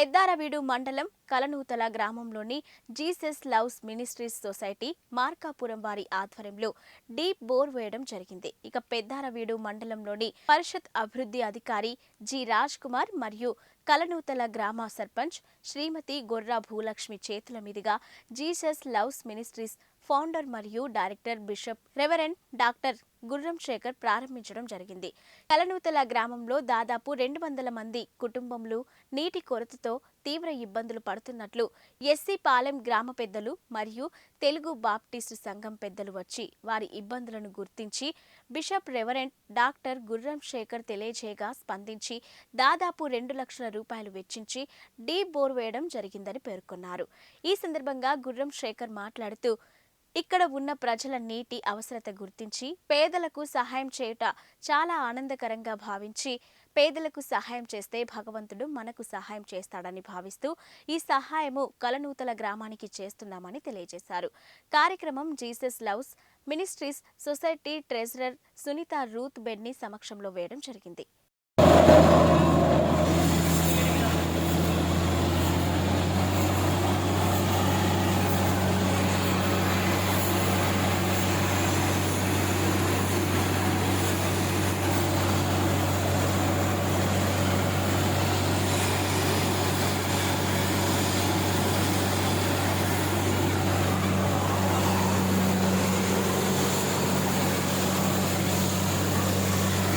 పెద్దారవీడు మండలం కలనూతల గ్రామంలోని Jesus loves ministries society Markapuram వారి ఆధ్వర్యంలో డీప్ బోర్ వేయడం జరిగింది. ఇక పెద్దారవీడు మండలంలోని పరిషత్ అభివృద్ధి అధికారి జి రాజ్ కుమార్ మరియు కలనూతల గ్రామ సర్పంచ్ శ్రీమతి గొర్రా భూలక్ష్మి చేతుల మీదుగా జీసస్ లవ్స్ మినిస్ట్రీస్ ఫౌండర్ మరియు director bishop reverend doctor Gurram Sekhar ప్రారంభించడం జరిగింది. కలనూతల గ్రామంలో దాదాపు రెండు వందల మంది కుటుంబములు నీటి కొరతతో తీవ్ర ఇబ్బందులు పడుతున్నట్లు ఎస్సీ పాలెం గ్రామ పెద్దలు మరియు తెలుగు బాప్టిస్టు సంఘం పెద్దలు వచ్చి వారి ఇబ్బందులను గుర్తించి bishop reverend doctor Gurram Shekhar తెలియజేయగా స్పందించి దాదాపు రెండు లక్షల రూపాయలు వెచ్చించి డీప్ బోర్ వేయడం జరిగిందని పేర్కొన్నారు. ఈ సందర్భంగా గుర్రం శేఖర్ మాట్లాడుతూ ఇక్కడ ఉన్న ప్రజల నీటి అవసరత గుర్తించి పేదలకు సహాయం చేయుట చాలా ఆనందకరంగా భావించి పేదలకు సహాయం చేస్తే భగవంతుడు మనకు సహాయం చేస్తాడని భావిస్తూ ఈ సహాయము కలనూతల గ్రామానికి చేస్తున్నామని తెలియజేశారు. కార్యక్రమం Jesus loves ministries society treasurer Sunitha Ruth బెడ్ని సమక్షంలో వేయడం జరిగింది.